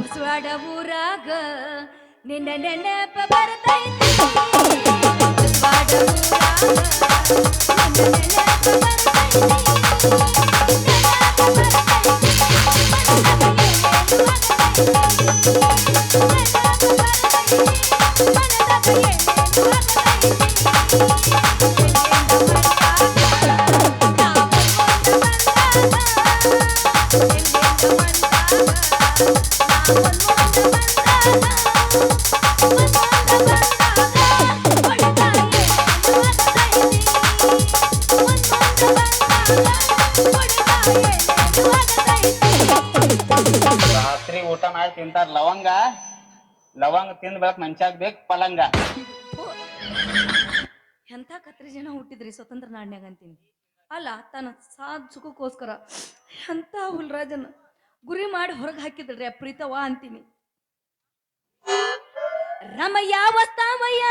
ಬಸವಾಡ ಊರಾಗ ನಿನ್ನ ನೆನಪ ಬರ್ತೈತಿ ಬಸವಾಡ ಊರಾಗ ನಿನ್ನ ನೆನಪ ಬರ್ತೈತಿ ರಾತ್ರಿ ಊಟ ಮಾಡಿ ತಿಂತಾರ ಲವಂಗ. ಲವಂಗ ತಿಂದ ಬೆಳಕ್ ಬೇಕು ಪಲಂಗ. ಎಂಥ ಕತ್ರಿ ಜನ ಹುಟ್ಟಿದ್ರಿ ಸ್ವತಂತ್ರ ನಾಡ್ನ್ಯಾಗ ಅಂತೀನಿ ಅಲ್ಲ, ತನ್ನ ಸಾಧ್ ಸುಖಕ್ಕೋಸ್ಕರ ಎಂಥ ಹುಲ್ರಾಜನ ಗುರಿ ಮಾಡಿ ಹೊರಗೆ ಹಾಕಿದ್ರಿ ಪ್ರೀತವ ಅಂತೀನಿ. ರಮಯ್ಯ ವಸ್ತಾವಯ್ಯ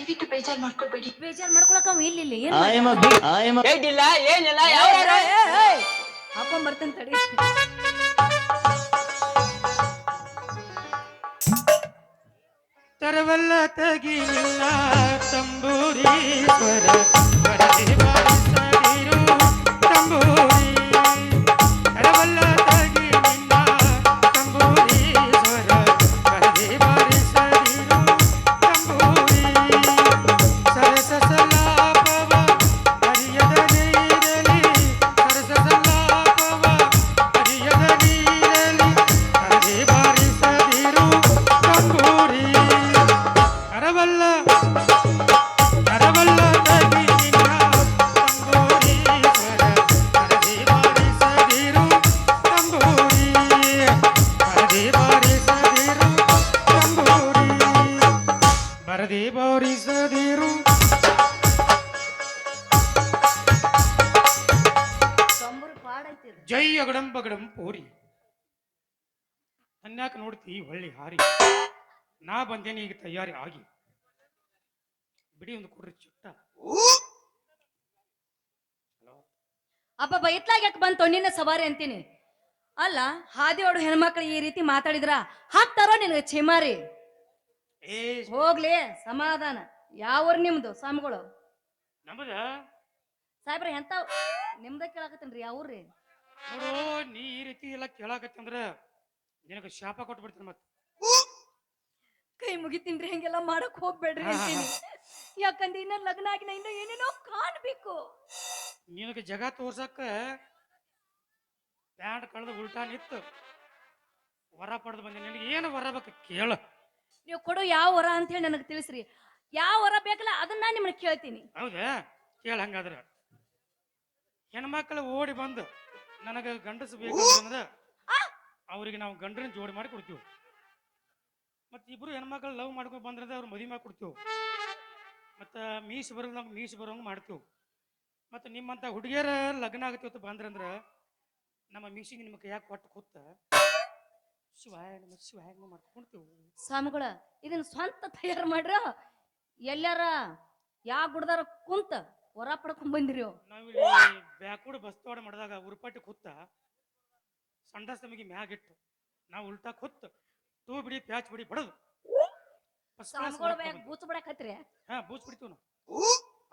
ದಯವಿಟ್ಟು ಬೇಜಾರ್ ಮಾಡ್ಕೋಬೇಡಿ ಬೇಜಾರ್ ಮಾಡ್ಕೊಳಕ ಇಲ್ಲಿ ಏನ್ ಏನಿಲ್ಲ ಏನಿಲ್ಲ ಹಾಕೊಂಡ್ ಬರ್ತೇನೆ ತಡಿ. ತರವಲ್ಲ ತಗಿಲ್ಲ ಬಾರಿಸದಿರು ತಂಬೂರಿ ಜೈ ಅಗಡಂ ಬಗಡಂ ಪೂರಿ. ಅನ್ಯಾಕ ನೋಡ್ತಿ ಹೊಳ್ಳಿ ಹಾರಿ. ನಾ ಬಂದೇನಿ ಈಗ ತಯಾರಿ ಆಗಿ. ಬಿಡಿ ಒಂದು ಕೊಡ್ರಿ ಚುಟ್ಟ. ಅಪ್ಪ ಬೈತ್ಲಾಗ ಯಾಕೆ ಬಂತು ನಿನ್ನ ಸವಾರಿ ಅಂತೀನಿ? ಅಲ್ಲ ಹಾದಿ ಹಾದಿಯೋಡು ಹೆಣ್ಮಕ್ಳು ಈ ರೀತಿ ಮಾತಾಡಿದ್ರ ಹಾಕ್ತಾರೋ ನಿನಗೆ ಚಿಮಾರಿ ಏ ಹೋಗ್ಲಿ ಸಮಾಧಾನ. ಯಾವ್ರ ನಿಮ್ದು ಸ್ವಾಮಿಗಳು? ನಮ್ಮದ ಸಾಹೇಬ್ರ ಎಂತ ನಿಮ್ದ ಕೇಳಾಕತ್ತೀನ್ರಿ ಯಾವ್ರಿ ನೋಡು ನೀ ಈ ರೀತಿ ಎಲ್ಲ ಕೇಳಾಕತ್ತಂದ್ರ ನಿನಗ ಶಾಪ ಕೊಟ್ಟು ಬಿಡ್ತೀನಿ ಮತ್ತೆ. ಕೈ ಮುಗಿತೀನ್ರಿ ಹಂಗೆಲ್ಲ ಮಾಡಕ್ ಹೋಗ್ಬೇಡ್ರಿ ಅಂತೀನಿ. ಯಾಕಂದ್ರೆ ಇನ್ನ ಲಗ್ನ ಆಗಿನ ಇನ್ನ ಏನೇನೋ ಕಾಣ್ಬೇಕು. ನಿನಗ ಜಗ ತೋರ್ಸಕ್ಕ ಪ್ಯಾಂಟ್ ಕಳೆದು ಉಲ್ಟಾ ನಿತ್ತು ವರ ಪಡೆದು ಬಂದೆ. ನಿನಗೆ ಏನು ವರ ಬೇಕು ಕೇಳು. ನೀವು ಕೊಡೋ ಯಾವ ವರ ಅಂತ ಹೇಳಿ ನನಗೆ ತಿಳಿಸ್ರಿ. ಯಾವ ವರ ಬೇಕಲ್ಲ ಅದನ್ನ ನಿಮ್ಮನ್ನ ಕೇಳ್ತೀನಿ. ಹೌದಾ? ಕೇಳ ಹಂಗಾದ್ರೆ. ಹೆಣ್ಮಕ್ಳು ಓಡಿ ಬಂದು ನನಗೆ ಗಂಡಸ ಬೇಕು ಅಂದ್ರೆ ಅವ್ರಿಗೆ ನಾವು ಗಂಡನ ಜೋಡಿ ಮಾಡಿ ಕೊಡ್ತೀವಿ. ಮತ್ತೆ ಇಬ್ರು ಹೆಣ್ಮಕ್ಳು ಲವ್ ಮಾಡ್ಕೊಂಡು ಬಂದ್ರೆ ಅವ್ರು ಮದುವೆ ಮಾಡಿ ಕೊಡ್ತೀವಿ. ಮತ್ತು ಮೀಸ್ ನಮ್ಗೆ ಮೀಸ್ ಬರೋಂಗೆ ಮಾಡ್ತೀವಿ. ಮತ್ತು ನಿಮ್ಮಂಥ ಹುಡುಗಿಯರ ಲಗ್ನ ಅಂತ ಬಂದ್ರಂದ್ರೆ ನಮ್ಮ ಮೀಸಿಗೆ ನಿಮ್ಮ ಯಾಕೆ ಕೊಟ್ಟು ಕೂತ ಶಿವಾಯ ನಮ್ಮ ಶಿವಾಯ ಸ್ವಾಮಿಗಳ, ಇದನ್ನ ಸ್ವಂತ ತಯಾರು ಮಾಡ್ರ ಎಲ್ಲಾರ ಯಾ ಗುಡ್ದಾರ ಕುಂತ ವರ ಪಡ್ಕೊಂಡ್ ಬಂದಿರಿ ನಾವಿಲ್ಲಿ ಬಸ್ ತೋಡ ಮಾಡಿದಾಗ ಕುತ್ತ ಕೂತ ಸಮಗಿ ಮ್ಯಾಗ ಮ್ಯಾಗಿಟ್ಟು ನಾವು ಉಲ್ಟಾ ಕೂತ್ ಟೂ ಬಿಡಿ ಪ್ಯಾಚ್ ಬಿಡಿ ಬಡದು. ಬೂಚ್ ಬಿಡಕ್ ಹತ್ರಿ ಮಾಡ್ಕೊಂಡ್ ಬೂಚ್ ಬಿಡಕತ್ರಿ. ಹಾ ಬೂಚ್ ಬಿಡ್ತೀವಿ ನಾವು.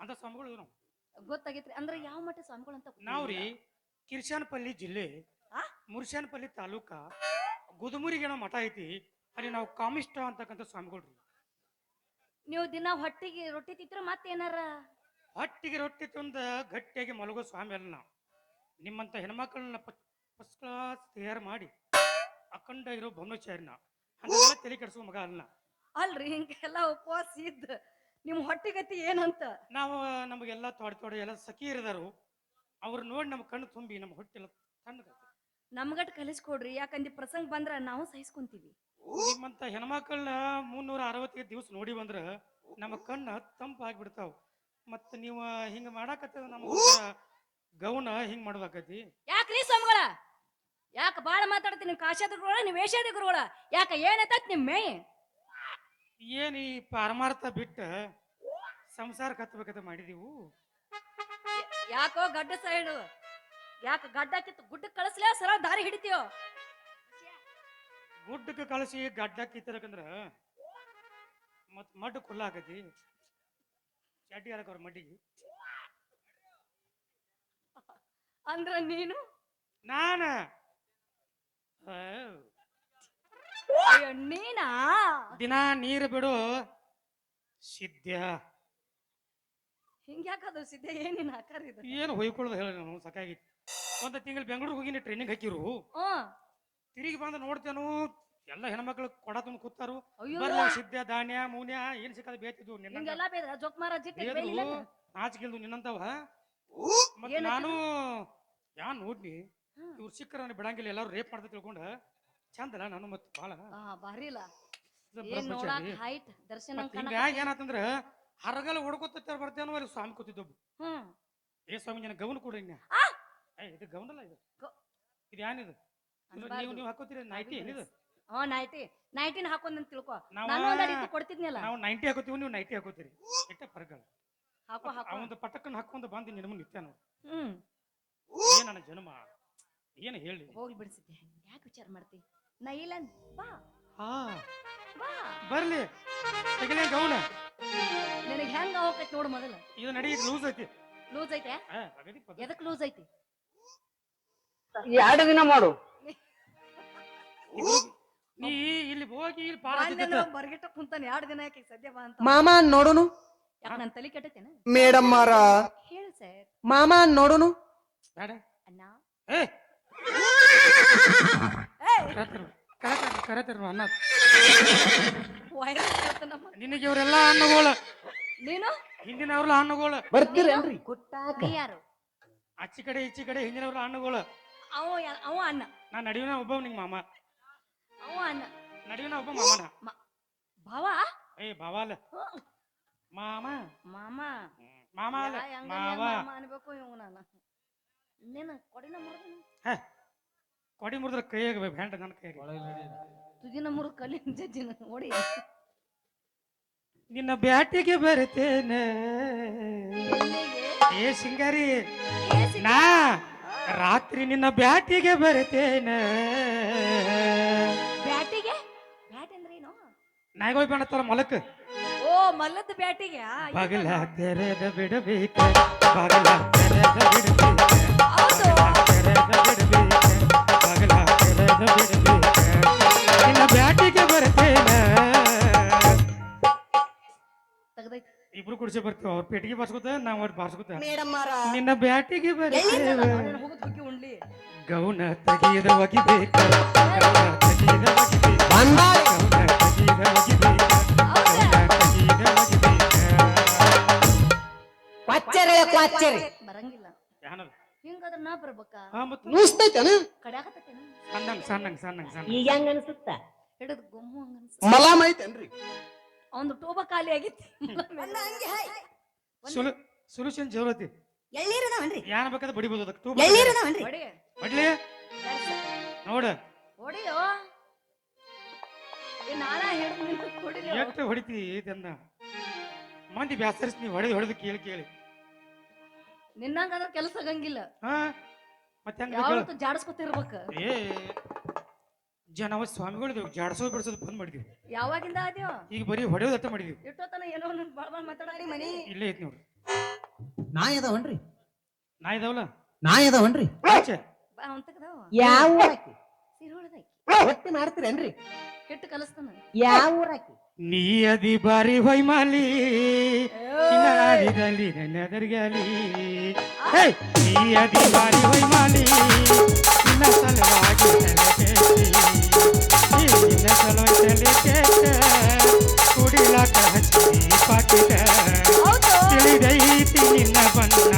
ಅಂತ ಸ್ವಾಮಿಗಳು ನಾವು ಗೊತ್ತಾಗೈತ್ರಿ. ಅಂದ್ರೆ ಯಾವ ಮಟ್ಟ ಸ್ವಾಮಿಗಳು ಅಂತ ನಾವ್ರಿ ಕಿರ್ಶಾನಪಲ್ಲಿ ಜಿಲ್ಲೆ ಆ? ಮುರ್ಶಾನಪಲ್ಲಿ ತಾಲೂಕ ಗುದುಮುರಿಗೇನ ಏನೋ ಮಠ ಐತಿ. ಅಲ್ಲಿ ನಾವು ಕಾಮಿಷ್ಟ ಅಂತಕ್ಕಂಥ ಸ್ವಾಮಿಗಳು ನೀವು ದಿನ ಹೊಟ್ಟಿಗೆ ರೊಟ್ಟಿ ತಿಂತ್ರ ಮತ್ತೇನಾರ? ಹೊಟ್ಟಿಗೆ ರೊಟ್ಟಿ ತುಂಬ ಗಟ್ಟಿಯಾಗಿ ಮಲಗೋ ಸ್ವಾಮಿ ಅಲ್ಲ ನಾವು. ನಿಮ್ಮಂಥ ಹೆಣ್ಮಕ್ಳನ್ನ ಫಸ್ಟ್ ಕ್ಲಾಸ್ ತಯಾರು ಮಾಡಿ ಅಖಂಡ ಇರೋ ಬ್ರಹ್ಮಚಾರಿನ ಹಂಗೆಲ್ಲ ತಲೆ ಕೆಡಿಸೋ ಮಗ ಅಲ್ಲ ಅಲ್ರಿ ಹಿಂಗೆಲ್ಲ ಉಪವಾಸ ಇದ್ದ. ನಿಮ್ಮ ಹೊಟ್ಟಿಗತಿ ಏನಂತ? ನಾವು ನಮಗೆಲ್ಲ ತೋಡೆ ತೋಡೆ ಎಲ್ಲ ಸಖಿ ಇರದಾರು ಅವ್ರು ನೋಡಿ ನಮ್ಮ ಕಣ್ಣು ತುಂಬಿ ನಮ್ಮ ಹೊಟ್ಟೆಲ್ಲ ತಣ್ಣಗ ನಮ್ಗಟ್ ಕಲಿಸ್ಕೊಡ್ರಿ ಯಾಕಂದ್ರೆ ಪ್ರಸಂಗ ಬಂದ್ರ ನಾವು ಸಹಿಸ್ಕೊಂತೀವಿ. ನಿಮ್ಮಂತ ಹೆಣ್ಮಕ್ಳನ್ನ ಮುನ್ನೂರ ಅರವತ್ತೈದು ದಿವಸ ನೋಡಿ ಬಂದ್ರ ನಮ್ಮ ಕಣ್ಣು ತಂಪಾಗಿ ಆಗ್ಬಿಡ್ತಾವ ಮತ್ತ ನೀವು ಹಿಂಗ ಮಾಡಾಕತ್ತದ ನಮ್ಮ ಗೌನ ಹಿಂಗ ಮಾಡೋದಾಕತಿ ಯಾಕ್ರಿ ಸ್ವಾಮಿಗಳ? ಯಾಕ ಬಾಳ ಮಾತಾಡ್ತೀನಿ ಕಾಶಾದಿಗಳ ನೀವು ವೇಷಾದಿಗಳ ಯಾಕ ಏನೈತತ್ ನಿಮ್ ಮೇ ಏನ್ ಈ ಪರಮಾರ್ಥ ಬಿಟ್ಟ ಸಂಸಾರ ಕತ್ತಬೇಕಂತ ಮಾಡಿದೀವು? ಯಾಕೋ ಗಡ್ಡ ಸೈಡು? ಯಾಕ ಗಡ್ಡ ಕಿತ್ತು ಗುಡ್ಡಕ್ಕೆ ಕಳಿಸ್ಲೇ ಸರ ದಾರಿ ಹಿಡಿತೀಯೋ? ಗುಡ್ಡಕ್ಕೆ ಕಳಿಸಿ ಗಡ್ಡ ಕಿತ್ತರಕಂದ್ರ ಮತ್ ಮಡ್ ಕುಲ್ಲ ಚಡ್ಡಿ ಅವ್ರ ಮಟ್ಟಿಗೆ ಅಂದ್ರ ನೀನು? ನಾನ? ಅಯ್ಯೋ, ನೀನಾ? ದಿನ ನೀರು ಬಿಡು ಸಿದ್ಧ. ಹಿಂಗ್ಯಾಕದು ಸಿದ್ಧ? ಏನಿನ ಇದು? ಏನು ಹೊಯ್ಕೊಳ್ಳೋದು ಹೇಳಿ ನಾನು ಸಾಕಾಗಿತ್ತು ಒಂದು ತಿಂಗಳು ಬೆಂಗಳೂರಿಗೆ ಹೋಗಿ ಟ್ರೈನಿಂಗ್ ಹಾಕಿರು. ಹ್ಮ್. ತಿರುಗಿ ಬಂದು ನೋಡ್ತೇನು ಎಲ್ಲ ಹೆಣ್ಮಕ್ಳು ಕೊಡ ತುಂಬ ಕೂತಾರು. ಅಯ್ಯೋ. ಬರ್ಲ ಸಿದ್ಧ ಧಾನ್ಯ ಮೂನ್ಯ ಏನ್ ಸಿಕ್ಕದ ಬೇತಿದ್ವು ನಿನ್ನ ಹಿಂಗೆಲ್ಲ ಬೇದ್ರ ಜೋಕ್ ಮಾರ ಜಿಟ್ಟಿ ಬೇದ್ರು ಬೈಲಿಲ್ಲ ನಿನ್ನಂತವ? ನಾನು ಯಾ ನೋಡ್ನಿ ಹ್ಮ್. ಇವ್ರು ಸಿಕ್ಕರ ಬಿಡಂಗಿಲ್ಲ ಎಲ್ಲಾರು ರೇಪ್ ಮಾಡ್ತಾ ತಿಳ್ಕೊಂಡ. ಚಂದಲ್ಲ ನಾನು ಮತ್ತೆ ಬಾಳ. ಆ ಬಾರಿ ಇಲ್ಲ. ಇದು ಏನ್ ನೋಡಾಕ ಬ್ರಹ್ಮಚಾರಿ. ಹೈಟ್ ದರ್ಶನ ಮತ್ ಹಿಂಗಾಗಿ ಏನಾತಂದ್ರ ಹರಗಲ್ಲ ಹೊಡ್ಕೊತ ಬರ್ತೇನೋ ಅಲ್ಲಿ ಸ್ವಾಮಿ ಕೂತಿದ್ದೊಬ್ಬ ಹ್ಮ್ ಏ ಸ್ವಾಮಿ ಜನ ಗೌನ್ ಕೊಡ್ರಿ ಇನ್ನ. ಆ! ಏ ಇದು ಗೌನಲ್ಲ ಇದು. ಗೌ- ಇದು ಏನಿದು ಇದು ಅನ್ಬಾರ್ದು. ನೀವು ನೀವು ಹಾಕೋತೀರಿ? ನೈಟಿ ಏನಿದು? ಹ್ಞೂ ನೈಟಿ ನೈಟಿನ ಹಾಕೊಂಡ್ ತಿಳ್ಕೊ. ನಾವ- ನಾನು ಒಂದ್ ಅಡಿಗೆ ಕೊಡ್ತಿದ್ನಲ್ಲ? ನಾವು ನೈಂಟಿ ಹಾಕೋತೀವಿ ನೀವು ನೈಟಿ ಹಾಕೋತೀರಿ. ಎಟ್ಟ ಫರ್ಗಲ್ಲ ಹಾಕೋ ಹಾಕೋ. ಅವಂದು ಪಟಕ್ಕನ್ ಹಾಕೊಂಡು ಬಂದು ನಿನ್ನ ಮುಂದೆ ನಿತ್ಯ ನೋಡಿ. ಹ್ಮ್. ಏನ್ ನನ್ನ ಜನ್ಮ? ಏನು ಹೇಳಿ? ಹೋಗಿ ಬಿಡಿಸಿದ್ದೆ. ಯಾಕೆ ವಿಚಾರ ಮಾಡ್ತಿ? ನೈಲನ್ ಇಲ್ಲ ಅಂದ್- ಬಾ. ಹಾ. ಬಾ. ಬರ್ಲಿ. ತೆಗಿಲೇ ಗೌನ. ನಿನಗೆ ಹೆಂಗ ಹೋಗೈತಿ ನೋಡು ಮೊದಲ. ಇದು ನಡಿ ಲೂಸ್ ಐತಿ. ಲೂಸ್ ಐತೆ? ಆ, ಅಗದಿ ಪದ. ಎದಕ್ ಲೂಸ್ ಐತಿ? ಎರಡು ದಿನ ಮಾಡು. ಇಬ್ರು- ನೀ ಇಲ್ಲಿ ಹೋಗಿ ಇಲ್ಲಿ ಪಾರ. ಬರ್ಗಿಟ್ಟ ಕುಂತಾನೆ ಎರಡು ದಿನ ಯಾಕೆ ಸದ್ಯ ಬಾ ಅಂತ? ಮಾಮ ನೋಡುನು? ಯಾಕೆ ನನ್ನ ತಲೆ ಕೆಟ್ಟತೇನ? ಮೇಡಮ್ ಮಾರ ಹೇಳು ಸರ್. ಮಾಮ ನೋಡುನು? ಬೇಡ. ಅಣ್ಣ. ಏ ಕರೆತರು ಅನ್ನ. ನಿನಗೆ ಇವರೆಲ್ಲ ಅನ್ನಗೋಳ. ನೀನು? ಹಿಂದಿನವ್ರಲ್ಲ ಅನ್ನಗೋಳ. ಬರ್ತೀರೇನ್ರಿ? ನೀ ಯಾರು? ಆಚಿ ಕಡೆ ಈಚಿ ಕಡೆ ಹಿಂದಿನವ್ರಲ್ಲ ಹಣ್ಣುಗಳು ಅವ ಅವ ಅಣ್ಣ. ನಾ ನಡಿಯೋನ ಒಬ್ಬ ನಿಂಗೆ ಮಾಮ. ಅವ ನಡಿಯೋನ ಒಬ್ಬ ಮಾಮನ. ಭಾವ? ಏ ಭಾವ ಅಲ್ಲ. ಮಾಮ. ಮಾಮ. ಹ್ಮ್. ಮಾಮ ಅಲ್ಲ. ಯಾ- ಹೆಂಗ ಮಾವ. ಮಾಮ ಅನ್ಬೇಕು ಇವ್ ನಾನು. ಇನ್ನೇನು ಕೊಡಿನ ಮುರಿದ. ಹ. ಕೊಡಿ ಮುರಿದ್ರೆ ಕೈಯಾಗ ಬ್ಯಾಂಡ್ ನನ್ನ ಕೈಯಾಗ. ತುದಿನ ಮುರು ಕಲ್ಲಿ ಜಜ್ಜಿನ ಓಡಿ ನಿನ್ನ ಬ್ಯಾಟಿಗೆ ಬರ್ತೇನೆ. ಏ ಸಿಂಗಾರಿ. ನಾ ರಾತ್ರಿ ನಿನ್ನ ಬ್ಯಾಟಿಗೆ ಬರ್ತೇನೆ. ನಾಯಿಗೋಯ್ ಬಣ್ಣತ್ತಲ್ಲ ಮೊಲಕ್? ಓ ಮಲ್ಲದ ಬ್ಯಾಟಿಗೆ? ಬಗಲ. ತೆರೆದ ಬಿಡಬೇಕ? ಬಗಲ ತೆರೆದ ಬಿಡಬೇಕ? ಹೌದು ತೆರೆದ ಬಿಡಬೇಕ? ಬಗಲ ತೆರೆದ ಬಿಡಬೇಕ? ನಿನ್ನ ಬ್ಯಾಟಿಗೆ ಬರ್ತೇನೆ. ತೆಗ್ದೈತಿ. ಇಬ್ರು ಕುಡಿಸಿ ಬರ್ತೀವಿ ಅವ್ರ ಪೆಟ್ಟಿಗೆ ಬಾರ್ಸ್ಕೊತ ನಾವು ಅವ್ರು ಬಾರ್ಸ್ಕೊತ. ಮೇಡಮ್ ಮಾರ ನಿನ್ನ ಬ್ಯಾಟಿಗೆ ಬರ್ತೇವೆ ಗೌನ ತೆಗೆಯದ ಒಗಿಬೇಕ. ಗೌನ ತೆಗೆಯದ ಒಗಿಬೇಕ. ಬರಂಗಿಲ್ಲ. ಹಿಂಗಾದ್ರ ನಾ ಬರ್ಬೇಕ? ಹಾ ಮತ್ತು? ನುಸ್ತೈತೇನ? ಕಡ್ಯಾಕತ್ತೇನ ಸಣ್ಣಂಗ್ ಸಣ್ಣಂಗ್ ಸಣ್ಣಂಗ್ ಸಣ್ಣ ಈಗ ಹೆಂಗ ಅನ್ಸುತ್ತ? ಹಿಡಿದು ಗುಮ್ಮು ಹಂಗ ಮಲಾಮ್ ಐತೇನ್ರಿ ಅವಂದು ಟೋಬ ಖಾಲಿ ಆಗಿತ್ತು. ಸುಲು ಸೊಲ್ಯೂಷನ್ ಜೋರತಿ. ಎಳ್ಳೀರದವನ್ರಿ ಯಾನ ಬೇಕಾದ್ರೆ ಬಡಿಬೋದು ಅದಕ್ಕೆ. ತೂ ಎಳ್ಳೀರದವನ್ರಿ ಹೊಡಿ ಬಡ್ಲಿ? ನೋಡ. ಹೊಡಿಯೋ ಎಷ್ಟು ಹೊಡಿತಿ ಇದನ್ನ? ಮಂದಿ ಬ್ಯಾಸರಿಸಿ ನೀವು ಹೊಡೆದು ಹೊಡೆದು ಕೇಳಿ ಕೇಳಿ. ನಿನ್ನಂಗಾದ್ರ ಕೆಲಸ ಆಗಂಗಿಲ್ಲ. ಹಾ? ಮತ್ತೆ ಹೆಂಗ ಯಾವತ್ತು ಜಾಡಸ್ಕೊತಿರ್ಬೇಕ? ಏ ಜನವ ಸ್ವಾಮಿಗಳು ಜಾಡ್ಸೋ ಬಿಡಿಸೋದು ಬಂದ್ ಮಾಡಿದ್ವಿ. ಯಾವಾಗಿಂದ ಆದ್ಯೋ? ಈಗ ಬರೀ ಹೊಡೆಯೋದು ಅಂತ ಮಾಡಿದ್ವಿ. ಇಟ್ಟೋತನ ಏನೋ ಒಂದ್ ಬಾಳ್ ಬಾಳ್ ಮಾತಾಡಿ ಮನಿ. ಇಲ್ಲೇ ಐತಿ ನೋಡ್ರಿ. ನಾ ಅದಾವನ್ರಿ? ನಾ ಇದಾವಲ್ಲ ನಾ ಅದಾವನ್ರಿ? ಯಾವ ಊರಾಕಿ ಸೀರೆ ಹೊಳ್ದಾಕಿ ಹೊಟ್ಟಿ ಮಾಡ್ತೀರೇನ್ರಿ ಹಿಟ್ಟು ಕಲಿಸ್ತಾನ? ಯಾವ ಊರಾಕಿ? ನೀ ಅದಿ ಬಾರಿ ಹೊಯ್ಮಾಲಿ ಇನ್ನಾದಿದಲ್ಲಿ ನನ್ನದರ್ಗಾಲಿ ಹೇ ನೀ ಅದಿ ಬಾರಿ ಹೊಯ್ಮಾಲಿ ನಿನ್ನ ಸಲುವಾಗಿ ತಲೆ ಕೆಟ್ಟಿ. ನಿನ್ನ ಸಲುವಾಗಿ ತಲೆ ಕೇಟ ಕುಡಿಲಾಕ ಹಚ್ಚಿ ಪಾಕಿಟ. ಹೌದು. ತಿಳಿದೈತಿ ನಿನ್ನ ಬಣ್ಣ.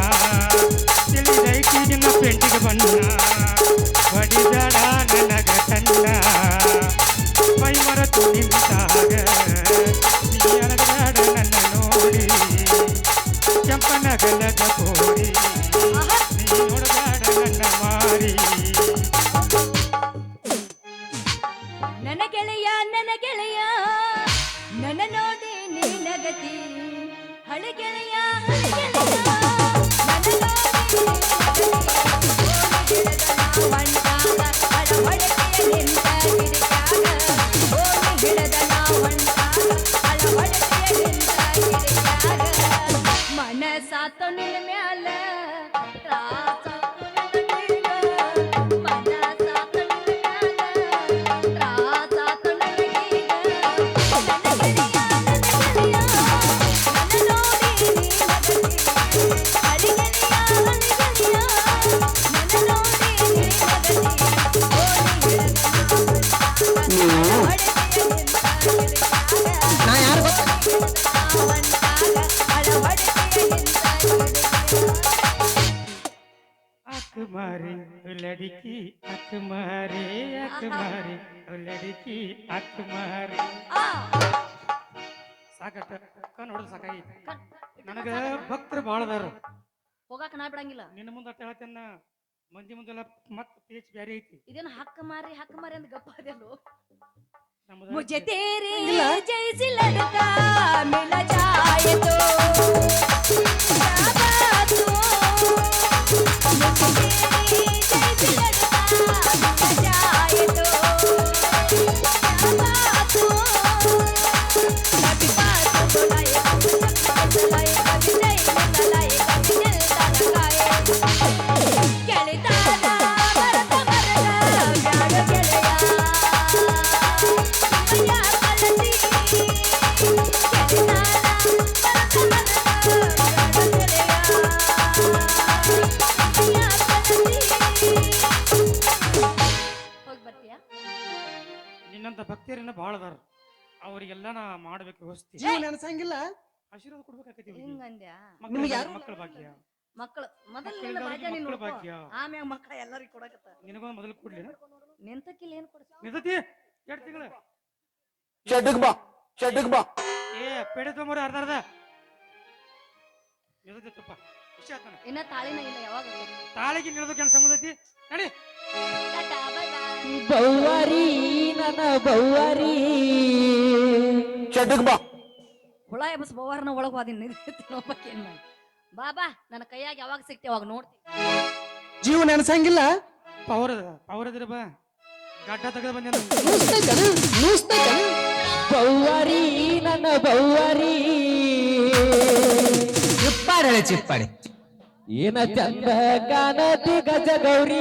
ಲಡಿಕಿ ಅಕ್ಕ ಮಾರಿ ಅಕ್ಕ ಮಾರಿ ಲಡಿಕಿ ಅಕ್ಕ ಮಾರಿ ಸಾಕಟ್ಟ ಕಣ್ ಹೊಡೆದು ಸಾಕಾಗಿ ನನಗ ಭಕ್ತರು ಭಾಳ ಅದಾರ ಹೋಗಾಕ ನಾ ಬಿಡಂಗಿಲ್ಲ ನಿನ್ನ ಮುಂದೆ ಅಟ್ಟ ಹೇಳ್ತೇನ ಮಂದಿ ಮುಂದೆಲ್ಲ ಮತ್ ಪೇಚ್ ಬ್ಯಾರೆ ಐತಿ ಇದೇನು ಹಕ್ಕ ಮಾರಿ ಹಕ್ಕ ಮಾರಿ ಅಂತ ಗಪ್ಪ ಅದೆಲ್ಲೋ ನಮ್ಮದ मुझे तेरी जैसी लड़का मिल जाए तो क्या बात हो? मुझे तेरी ಅದಾರ ಅವರಿಗೆಲ್ಲ ನಾ ಮಾಡ್ಬೇಕು. ವ್ಯವಸ್ಥೆ. ಜೀವ ನೆನಸಂಗಿಲ್ಲ? ಆಶೀರ್ವಾದ ಕೊಡ್ಬೇಕಾಕೈತಿ ಹಿಂಗಂದ್ಯಾ? ನಿಮ್ಗೆ ಯಾರು? ಮಕ್ಕಳ ಭಾಗ್ಯ. ಮಕ್ಕಳು ಮೊದಲು ಮಕ್ಕಳು ನಿನ್ನ ಭಾಗ್ಯ ನೀನು ಮಕ್ಕಳ ನೋಡ್ಕೋ. ಭಾಗ್ಯ. ಆಮ್ಯಾಗ ಮಕ್ಕಳ ಎಲ್ಲರಿಗೂ ಕೊಡಕತ್ತ. ನಿನಗೊಂದು ಮೊದಲು ಕೊಡ್ಲಿ. ನಿಂತಕ್ಕಿಲ್ಲ ಏನು ಕೊಡ್ತಿ? ನಿಂತತಿ? ಎರಡು ತಿಂಗಳ? ಶೆಡ್ಡಿಗ್ ಬಾ ಶೆಡ್ಡಿಗ್ ಬಾ. ಏ ಪೇಡೆ ತೊಗೊಂಬರಿ ಅರ್ಧ ಅರ್ಧ. ನಿಂತತಿ ತಪ್ಪ. ಖುಷಿ ಇನ್ನ ತಾಳಿನ ಇಲ್ಲ ಯಾವಾಗ? ತಾಳಿಗೆ ನಿಲ್ದು ಕೆಲಸ ಮುಂದೈತಿ ನಡಿ. ಬೌವರಿ ನನ್ನ ಬೌವರಿ. ಶೆಡ್ಡಿಗ್ ಬಾ. ಹುಳ ಎಬ್ಬಸ್ ಬವಾರನ ಒಳಗೆ ಹೋದಿನ ಮಾಡಿ ಬಾಬಾ ನನ್ನ ಕೈಯಾಗ ಯಾವಾಗ ಸಿಕ್ತಿ ಅವಾಗ ನೋಡ್ತೀನಿ ಜೀವ ನೆನಸಂಗಿಲ್ಲ? ಪವರ್ ಪವರ್ ಅದ್ರ ಬಾ. ಗಡ್ಡ ತೆಗೆದು ಬಂದ ಬೌವರಿ ನನ್ನ ಬೌವರಿ. ಚಿಪ್ಪಾಡೆ ಚಿಪ್ಪಾಡೆ. ಏನ ಚಂದ ಗಾನ ಗಜ ಗೌರಿ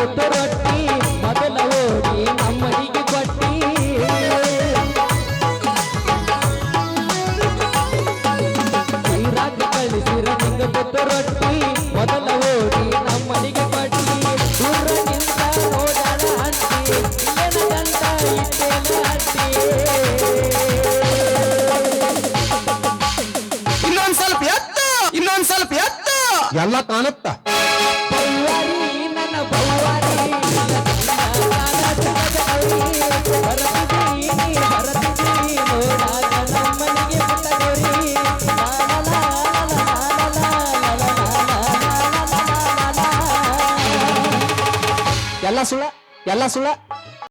ನಿಗ ಕೊಟ್ಟು ರೊಟ್ಟಿ ಮೊದಲ ಓಡಿ ನಮ್ಮನಿಗೆ ಕೊಟ್ಟಿ ಊರಾಗ ಕಳಿಸಿರ ನಿಗ ಕೊಟ್ಟು ರೊಟ್ಟಿ ಮೊದಲ ಓಡಿ ನಮ್ಮನಿಗೆ ಕೊಟ್ಟಿ ದೂರದಿಂದ ನೋಡಣ ಹಂಟಿ ಇಲ್ಲೇನ ಗಂಟ ಇಟ್ಟೇನ ಹಟ್ಟಿ ಇನ್ನೊಂದ್ ಸ್ವಲ್ಪ ಎತ್ತು ಇನ್ನೊಂದ್ ಸ್ವಲ್ಪ ಎತ್ತು ಎಲ್ಲ ಕಾಣುತ್ತ ಎಲ್ಲ ಸುಳ್ಳ ಎಲ್ಲ ಸುಳ್ಳ